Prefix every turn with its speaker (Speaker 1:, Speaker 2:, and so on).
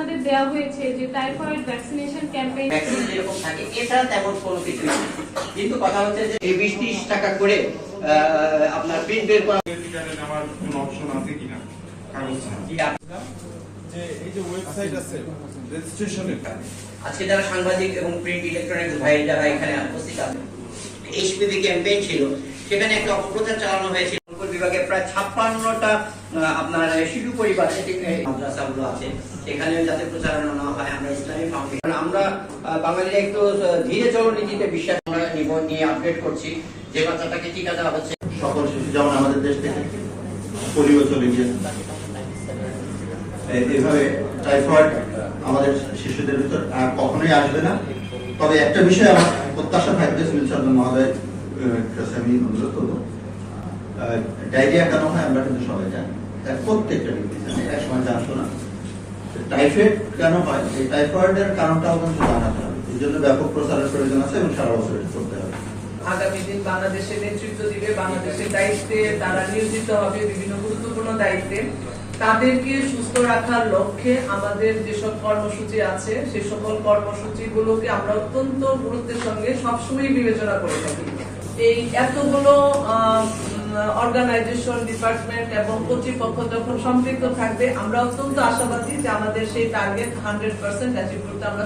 Speaker 1: আপনাদের দেওয়া হয়েছে যে টাইফয়েড ভ্যাকসিনেশন ক্যাম্পেইন
Speaker 2: ভ্যাকসিন যেরকম থাকে এটা তেমন কোনো কিছু কিন্তু কথা হচ্ছে যে এই বিশ ত্রিশ টাকা করে আপনার প্রিন্ট বের করা
Speaker 3: নেওয়ার কোনো অপশন আছে কিনা? কাগজ
Speaker 4: যে এই যে ওয়েবসাইট আছে রেজিস্ট্রেশনের
Speaker 2: আজকে যারা সাংবাদিক এবং প্রিন্ট ইলেকট্রনিক্স ভাই যারা এখানে উপস্থিত আছেন এইচপিভি ক্যাম্পেইন ছিল সেখানে একটা অপপ্রচার চালানো হয়েছিল। বিভাগে প্রায় ছাপ্পান্নটা আপনার শিশু পরিবার মাদ্রাসাগুলো আছে। সেখানে যাতে প্রচারণা না হয়, আমরা ইসলামী ফাউন্ডেশন আমরা বাঙালিরা একটু ধীরে চলো নীতিতে বিশ্বাস আমরা নিব, নিয়ে আপডেট করছি। যে বাচ্চাটাকে টিকা দেওয়া হচ্ছে।
Speaker 5: সকল শিশু, যেমন আমাদের দেশ থেকে পোলিও চলে গিয়েছে এইভাবে টাইফয়েড আমাদের শিশুদের ভিতর কখনোই আসবে না। তবে একটা বিষয় আমার প্রত্যাশা থাকবে সিভিল সার্জন মহোদয় কাছে আমি অনুরোধ করব। ডায়রিয়া কেন হয় আমরা কিন্তু সবাই জানি। প্রত্যেকটা জানে। এক সময় জানতো না। টাইফয়েড কেন হয়? এই টাইফয়েডের কারণটাও কিন্তু জানাতে হবে। এই জন্য ব্যাপক প্রচারের প্রয়োজন আছে এবং সারা বছর করতে হবে।
Speaker 6: আগামী দিন নেতৃত্ব দিবে। বাংলাদেশের দায়িত্বে তারা নিয়োজিত হবে বিভিন্ন গুরুত্বপূর্ণ দায়িত্বে। তাদেরকে সুস্থ রাখার লক্ষ্যে আমাদের যেসব কর্মসূচি আছে, সে সকল কর্মসূচিগুলোকে আমরা অত্যন্ত গুরুত্বের সঙ্গে সবসময় বিবেচনা করে থাকি। এই এতগুলো অর্গানাইজেশন ডিপার্টমেন্ট এবং কর্তৃপক্ষ যখন সম্পৃক্ত থাকবে, আমরা অত্যন্ত আশাবাদী যে আমাদের সেই টার্গেট হান্ড্রেড পার্সেন্ট অ্যাচিভ করতে আমরা